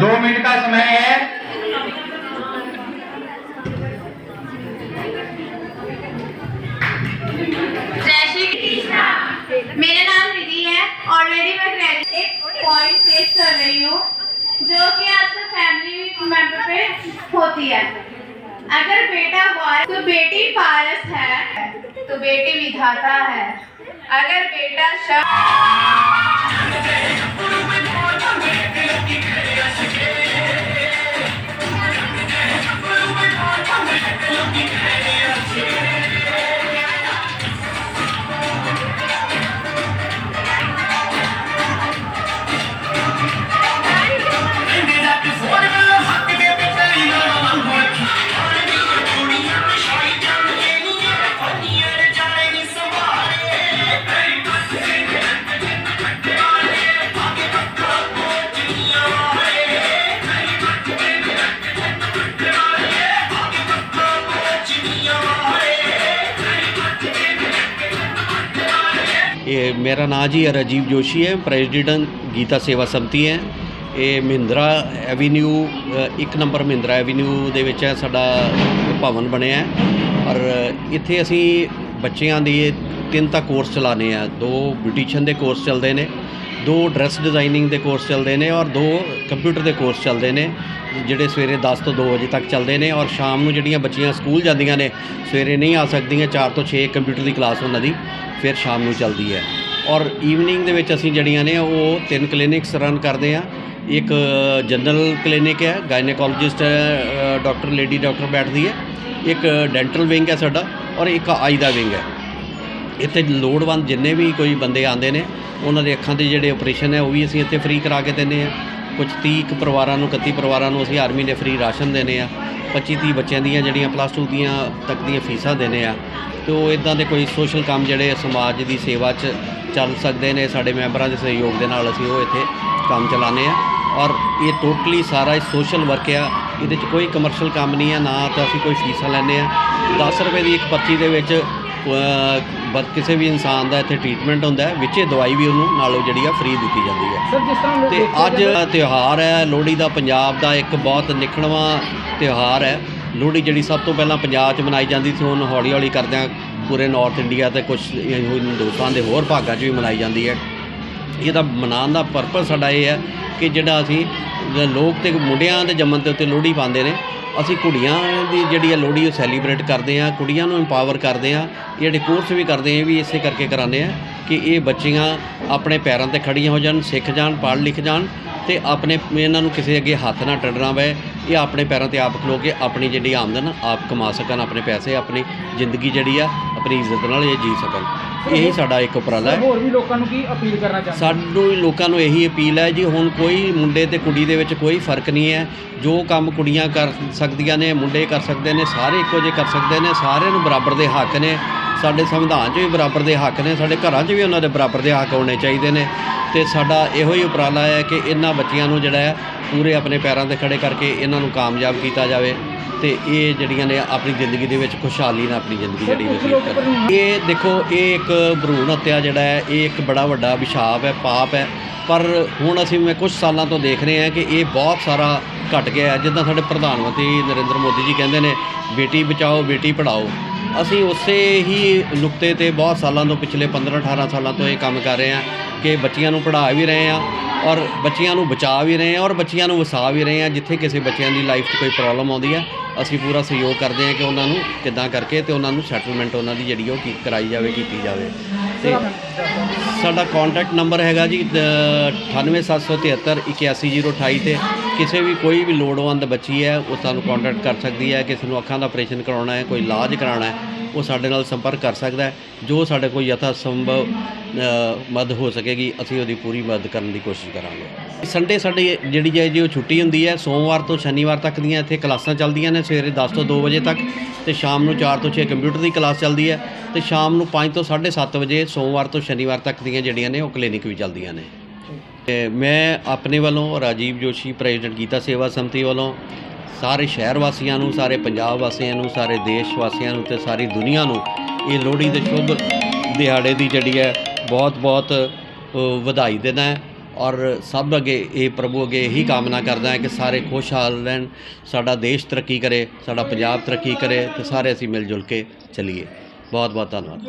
दो मिनट का समय है। मेरा नाम रिधि है ऑलरेडी मैं ग्रेजुएट पॉइंट पेश कर रही हूँ, जो कि आपके फैमिली मेंबर पे होती है। अगर बेटा बॉय तो बेटी पारस है तो बेटी विधाता है। अगर बेटा शब्द ਇਹ ਮੇਰਾ ਨਾਮ ਜੀ ਰਾਜੀਵ ਜੋਸ਼ੀ ਹੈ ਪ੍ਰੈਜ਼ੀਡੈਂਟ ਗੀਤਾ ਸੇਵਾ ਸੰਮਤੀ ਹੈ ਇਹ ਮਹਿੰਦਰਾ ਐਵੀਨਿਊ ਅ, ਇੱਕ ਨੰਬਰ ਮਹਿੰਦਰਾ ਐਵੀਨਿਊ ਦੇ ਵਿੱਚ ਹੈ ਸਾਡਾ ਭਵਨ ਬਣਿਆ ਹੈ ਔਰ ਇੱਥੇ ਅਸੀਂ ਬੱਚਿਆਂ ਦੀ ਤਿੰਨ ਤਾਂ ਕੋਰਸ ਚਲਾਉਂਦੇ ਆ ਦੋ ਬਿਊਟੀਸ਼ੀਅਨ ਦੇ ਕੋਰਸ ਚੱਲਦੇ ਨੇ ਦੋ ਡਰੈਸ ਡਿਜ਼ਾਈਨਿੰਗ ਦੇ ਕੋਰਸ ਚੱਲਦੇ ਨੇ ਔਰ ਦੋ ਕੰਪਿਊਟਰ ਦੇ ਕੋਰਸ ਚੱਲਦੇ ਨੇ, ਜਿਹੜੇ ਸਵੇਰੇ 10 ਤੋਂ 2 ਵਜੇ ਤੱਕ ਚੱਲਦੇ ਨੇ ਔਰ ਸ਼ਾਮ ਨੂੰ ਜਿਹੜੀਆਂ ਬੱਚੀਆਂ ਸਕੂਲ ਜਾਂਦੀਆਂ ਨੇ, ਸਵੇਰੇ ਨਹੀਂ ਆ ਸਕਦੀਆਂ 4 ਤੋਂ 6 ਕੰਪਿਊਟਰ ਦੀ ਕਲਾਸ ਉਹਨਾਂ ਦੀ, ਫਿਰ ਸ਼ਾਮ ਨੂੰ ਚੱਲਦੀ ਹੈ। ਔਰ ਈਵਨਿੰਗ ਦੇ ਵਿੱਚ ਅਸੀਂ ਜਿਹੜੀਆਂ ਨੇ ਉਹ ਤਿੰਨ ਕਲੀਨਿਕਸ ਰਨ ਕਰਦੇ ਆ ਇੱਕ ਜਨਰਲ ਕਲੀਨਿਕ ਹੈ ਗਾਇਨੇਕੋਲੋਜਿਸਟ ਡਾਕਟਰ ਲੇਡੀ ਡਾਕਟਰ ਬੈਠਦੀ ਹੈ। ਇੱਕ ਡੈਂਟਲ ਵਿੰਗ ਹੈ ਸਾਡਾ ਔਰ ਇੱਕ ਆਈ ਦਾ ਵਿੰਗ ਹੈ। ਇੱਥੇ ਲੋੜਵੰਦ ਜਿੰਨੇ ਵੀ ਕੋਈ ਬੰਦੇ ਆਉਂਦੇ ਨੇ, ਉਹਨਾਂ ਦੇ ਅੱਖਾਂ ਦੇ ਜਿਹੜੇ ਆਪਰੇਸ਼ਨ ਹੈ, ਉਹ ਵੀ ਅਸੀਂ ਇੱਥੇ ਫ੍ਰੀ ਕਰਾ ਕੇ ਦਿੰਦੇ ਆ ਕੁਝ 30 ਕੁ ਪਰਿਵਾਰਾਂ ਨੂੰ 31 ਪਰਿਵਾਰਾਂ ਨੂੰ ਅਸੀਂ ਆਰਮੀ ਮਹੀਨੇ ਫ੍ਰੀ ਰਾਸ਼ਨ ਦਿੰਦੇ ਆ 25 30 ਬੱਚਿਆਂ ਦੀਆਂ ਜਿਹੜੀਆਂ ਪਲੱਸ 2 ਦੀਆਂ ਤੱਕ ਦੀਆਂ ਫੀਸਾਂ ਦਿੰਦੇ ਆ ਤੇ ਉਹ ਇਦਾਂ ਦੇ ਕੋਈ ਸੋਸ਼ਲ ਕੰਮ ਜਿਹੜੇ ਸਮਾਜ ਦੀ ਸੇਵਾ 'ਚ ਚੱਲ ਸਕਦੇ ਨੇ, ਸਾਡੇ ਮੈਂਬਰਾਂ ਦੇ ਸਹਿਯੋਗ ਦੇ ਨਾਲ ਅਸੀਂ ਉਹ ਇੱਥੇ ਕੰਮ ਚਲਾਉਂਦੇ ਆ ਔਰ ਇਹ ਟੋਟਲੀ ਸਾਰਾ ਇਹ ਸੋਸ਼ਲ ਵਰਕ ਆ। ਇਹਦੇ 'ਚ ਕੋਈ ਕਮਰਸ਼ੀਅਲ ਕੰਮ ਨਹੀਂ ਆ, ਨਾ ਤਾਂ ਅਸੀਂ ਕੋਈ ਫੀਸਾਂ ਲੈਂਦੇ ਆ 10 ਰੁਪਏ ਦੀ ਇੱਕ ਪਰਚੀ ਦੇ ਵਿੱਚ ਅ, ਬ ਕਿਸੇ ਵੀ ਇਨਸਾਨ ਦਾ ਇੱਥੇ ਟ੍ਰੀਟਮੈਂਟ ਹੁੰਦਾ ਹੈ ਵਿੱਚੇ ਦਵਾਈ ਵੀ ਉਹਨੂੰ ਨਾਲੋਂ ਜਿਹੜੀ ਆ ਫ੍ਰੀ ਦਿੱਤੀ ਜਾਂਦੀ ਹੈ। ਸਰ ਜਿਸ ਤਰ੍ਹਾਂ ਤੇ ਅੱਜ ਤਿਉਹਾਰ ਹੈ ਲੋਹੜੀ ਦਾ ਪੰਜਾਬ ਦਾ ਇੱਕ ਬਹੁਤ ਨਿਖਣਵਾਂ ਤਿਉਹਾਰ ਹੈ। ਲੋਹੜੀ ਜਿਹੜੀ ਸਭ ਤੋਂ ਪਹਿਲਾਂ ਪੰਜਾਬ 'ਚ ਮਨਾਈ ਜਾਂਦੀ ਸੀ ਹੁਣ ਹੌਲੀ ਹੌਲੀ ਕਰਦਿਆਂ ਪੂਰੇ ਨਾਰਥ ਇੰਡੀਆ ਤੇ ਕੁਝ ਹਿੰਦੁਸਤਾਨ ਦੇ ਹੋਰ ਭਾਗਾਂ 'ਚ ਵੀ ਮਨਾਈ ਜਾਂਦੀ ਹੈ। ਇਹਦਾ ਮਨਾਉਣ ਦਾ ਪਰਪਸ ਸਾਡਾ ਇਹ ਹੈ ਕਿ ਜਿਹੜਾ ਅਸੀਂ ਲੋਕ ਤੇ ਮੁੰਡਿਆਂ ਦੇ ਜੰਮਣ ਦੇ ਉੱਤੇ ਲੋਹੜੀ ਪਾਉਂਦੇ ਨੇ ਅਸੀਂ ਕੁੜੀਆਂ ਦੀ ਜਿਹੜੀ ਹੈ ਲੋਹੜੀ ਉਹ ਸੈਲੀਬ੍ਰੇਟ ਕਰਦੇ ਆ, ਕੁੜੀਆਂ ਨੂੰ ਇੰਪਾਵਰ ਕਰਦੇ ਆ, ਇਹ ਜਿਹੜੇ ਕੋਰਸ ਵੀ ਕਰਦੇ ਆ, ਇਹ ਵੀ ਇਸੇ ਕਰਕੇ ਕਰਾਉਂਦੇ ਆ ਕਿ ਇਹ ਬੱਚੀਆਂ ਆਪਣੇ ਪੈਰਾਂ ਤੇ ਖੜੀਆਂ ਹੋ ਜਾਣ, ਸਿੱਖ ਜਾਣ, ਪੜ੍ਹ ਲਿਖ ਜਾਣ ਤੇ ਆਪਣੇ, ਇਹਨਾਂ ਨੂੰ ਕਿਸੇ ਅੱਗੇ ਹੱਥ ਨਾ ਟੱਡਣਾ ਪਏ, ਇਹ ਆਪਣੇ ਪੈਰਾਂ ਤੇ ਆਪ ਖਲੋ ਕੇ ਆਪਣੀ ਜਿਹੜੀ ਆਮਦਨ ਆਪ ਕਮਾ ਸਕਣ, ਆਪਣੇ ਪੈਸੇ, ਆਪਣੀ ਜ਼ਿੰਦਗੀ ਜਿਹੜੀ ਆ ਆਪਣੀ ਇੱਜ਼ਤ ਨਾਲ ਇਹ ਜੀ ਸਕਣ। ਇਹੀ ਸਾਡਾ ਇੱਕ ਉਪਰਾਲਾ ਹੈ। ਹੋਰ ਵੀ ਲੋਕਾਂ ਨੂੰ ਕੀ ਅਪੀਲ ਕਰਨਾ ਚਾਹੁੰਦੇ? ਸਾਨੂੰ ਲੋਕਾਂ ਨੂੰ ਇਹੀ ਅਪੀਲ ਹੈ ਜੀ ਹੁਣ ਕੋਈ ਮੁੰਡੇ ਤੇ ਕੁੜੀ ਦੇ ਵਿੱਚ ਕੋਈ ਫ਼ਰਕ ਨਹੀਂ ਹੈ। ਜੋ ਕੰਮ ਕੁੜੀਆਂ ਕਰ ਸਕਦੀਆਂ ਨੇ ਮੁੰਡੇ ਕਰ ਸਕਦੇ ਨੇ ਸਾਰੇ ਇੱਕੋ ਜਿਹੇ ਕਰ ਸਕਦੇ ਨੇ ਸਾਰਿਆਂ ਨੂੰ ਬਰਾਬਰ ਦੇ ਹੱਕ ਨੇ। ਸਾਡੇ ਸੰਵਿਧਾਨ 'ਚ ਵੀ ਬਰਾਬਰ ਦੇ ਹੱਕ ਨੇ ਸਾਡੇ ਘਰਾਂ 'ਚ ਵੀ ਉਹਨਾਂ ਦੇ ਬਰਾਬਰ ਦੇ ਹੱਕ ਹੋਣੇ ਚਾਹੀਦੇ ਨੇ। ਤੇ ਸਾਡਾ ਇਹੋ ਹੀ ਉਪਰਾਲਾ ਹੈ ਕਿ ਇਹਨਾਂ ਬੱਚੀਆਂ ਨੂੰ ਜਿਹੜਾ ਹੈ ਪੂਰੇ ਆਪਣੇ ਪੈਰਾਂ ਤੇ ਖੜੇ ਕਰਕੇ ਇਹਨਾਂ ਨੂੰ ਕਾਮਯਾਬ ਕੀਤਾ ਜਾਵੇ ਤੇ ਇਹ ਜਿਹੜੀਆਂ ਨੇ ਆਪਣੀ ਜ਼ਿੰਦਗੀ ਦੇ ਵਿੱਚ ਖੁਸ਼ਹਾਲੀ ਨਾਲ ਆਪਣੀ ਜ਼ਿੰਦਗੀ ਜਿਹੜੀ ਬਤੀਤ ਕਰਨ ਇਹ ਦੇਖੋ ਇਹ ਇੱਕ ਭਰੂਣ ਹੱਤਿਆ ਜਿਹੜਾ ਹੈ ਇਹ ਇੱਕ ਬੜਾ ਵੱਡਾ ਵਿਸ਼ਾਪ ਹੈ ਪਾਪ ਹੈ। ਪਰ ਹੁਣ ਅਸੀਂ ਮੈਂ ਕੁਝ ਸਾਲਾਂ ਤੋਂ ਦੇਖ ਰਹੇ ਹਾਂ ਕਿ ਇਹ ਬਹੁਤ ਸਾਰਾ ਘਟ ਗਿਆ ਜਿੱਦਾਂ ਸਾਡੇ ਪ੍ਰਧਾਨ ਮੰਤਰੀ ਨਰਿੰਦਰ ਮੋਦੀ ਜੀ ਕਹਿੰਦੇ ਨੇ ਬੇਟੀ ਬਚਾਓ ਬੇਟੀ ਪੜਾਓ ਅਸੀਂ ਉਸੇ ਹੀ ਨੁਕਤੇ ਤੇ ਬਹੁਤ ਸਾਲਾਂ ਤੋਂ, ਪਿਛਲੇ 15 18 ਸਾਲਾਂ ਤੋਂ ਇਹ ਕੰਮ ਕਰ ਰਹੇ ਹਾਂ ਕਿ ਬੱਚਿਆਂ ਨੂੰ ਪੜ੍ਹਾ ਵੀ ਰਹੇ ਹਾਂ ਔਰ ਬੱਚਿਆਂ ਨੂੰ ਬਚਾ ਵੀ ਰਹੇ ਹਾਂ ਔਰ ਬੱਚਿਆਂ ਨੂੰ ਵਸਾ ਵੀ ਰਹੇ ਹਾਂ, ਜਿੱਥੇ ਕਿਸੇ ਬੱਚਿਆਂ ਦੀ ਲਾਈਫ 'ਚ ਕੋਈ ਪ੍ਰੋਬਲਮ ਆਉਂਦੀ ਹੈ ਅਸੀਂ ਪੂਰਾ ਸਹਿਯੋਗ ਕਰਦੇ ਹਾਂ ਕਿ ਉਹਨਾਂ ਨੂੰ ਕਿੱਦਾਂ ਕਰਕੇ ਤੇ ਉਹਨਾਂ ਨੂੰ ਸੈਟਲਮੈਂਟ ਉਹਨਾਂ ਦੀ ਜਿਹੜੀ ਉਹ ਕੀ ਕਰਾਈ ਜਾਵੇ, ਕੀਤੀ ਜਾਵੇ। ਤੇ ਸਾਡਾ ਕੰਟੈਕਟ ਨੰਬਰ ਹੈਗਾ ਜੀ 9877381028 ਤੇ। ਕਿਸੇ ਵੀ ਕੋਈ ਵੀ ਲੋੜਵੰਦ ਬੱਚੀ ਹੈ, ਉਹ ਸਾਨੂੰ ਕੰਟੈਕਟ ਕਰ ਸਕਦੀ ਹੈ, ਕਿਸੇ ਨੂੰ ਅੱਖਾਂ ਦਾ ਆਪਰੇਸ਼ਨ ਕਰਾਉਣਾ ਹੈ, ਕੋਈ ਇਲਾਜ ਕਰਾਉਣਾ ਹੈ। ਉਹ ਸਾਡੇ ਨਾਲ ਸੰਪਰਕ ਕਰ ਸਕਦਾ ਹੈ, ਜੋ ਸਾਡੇ ਕੋਲ ਯਥਾ ਸੰਭਵ ਮਦਦ ਹੋ ਸਕੇਗੀ, ਅਸੀਂ ਉਹਦੀ ਪੂਰੀ ਮਦਦ ਕਰਨ ਦੀ ਕੋਸ਼ਿਸ਼ ਕਰਾਂਗੇ। ਸੰਡੇ ਸਾਡੀ ਜਿਹੜੀ ਹੈ ਜੀ ਉਹ ਛੁੱਟੀ ਹੁੰਦੀ ਹੈ, ਸੋਮਵਾਰ ਤੋਂ ਸ਼ਨੀਵਾਰ ਤੱਕ ਦੀਆਂ ਇੱਥੇ ਕਲਾਸਾਂ ਚੱਲਦੀਆਂ ਨੇ, ਸਵੇਰੇ 10 ਤੋਂ 2 ਵਜੇ ਤੱਕ ਤੇ ਸ਼ਾਮ ਨੂੰ 4 ਤੋਂ 6 ਕੰਪਿਊਟਰ ਦੀ ਕਲਾਸ ਚੱਲਦੀ ਹੈ ਤੇ ਸ਼ਾਮ ਨੂੰ 5 ਤੋਂ 7:30 ਵਜੇ ਸੋਮਵਾਰ ਤੋਂ ਸ਼ਨੀਵਾਰ ਤੱਕ ਦੀਆਂ ਜਿਹੜੀਆਂ ਨੇ ਉਹ ਕਲੀਨਿਕ ਵੀ ਚੱਲਦੀਆਂ ਨੇ। ਤੇ ਮੈਂ ਆਪਣੇ ਵੱਲੋਂ ਰਾਜੀਵ ਜੋਸ਼ੀ ਪ੍ਰੈਜ਼ੀਡੈਂਟ ਗੀਤਾ ਸੇਵਾ ਸੰਮਤੀ ਵੱਲੋਂ ਸਾਰੇ ਸ਼ਹਿਰ ਵਾਸੀਆਂ ਨੂੰ, ਸਾਰੇ ਪੰਜਾਬ ਵਾਸੀਆਂ ਨੂੰ, ਸਾਰੇ ਦੇਸ਼ ਵਾਸੀਆਂ ਨੂੰ ਤੇ ਸਾਰੀ ਦੁਨੀਆ ਨੂੰ ਇਹ ਲੋਹੜੀ ਦੇ ਸ਼ੁਭ ਦਿਹਾੜੇ ਦੀ ਜਿਹੜੀ ਹੈ ਬਹੁਤ ਬਹੁਤ ਵਧਾਈ ਦੇਣਾ ਹੈ ਔਰ ਸਭ ਅੱਗੇ ਇਹ ਪ੍ਰਭੂ ਅੱਗੇ ਇਹੀ ਕਾਮਨਾ ਕਰਦਾ ਹੈ ਕਿ ਸਾਰੇ ਖੁਸ਼ਹਾਲ ਰਹਿਣ, ਸਾਡਾ ਦੇਸ਼ ਤਰੱਕੀ ਕਰੇ, ਸਾਡਾ ਪੰਜਾਬ ਤਰੱਕੀ ਕਰੇ ਤੇ ਸਾਰੇ ਅਸੀਂ ਮਿਲ ਜੁਲ ਕੇ ਚੱਲੀਏ। ਬਹੁਤ ਬਹੁਤ ਧੰਨਵਾਦ।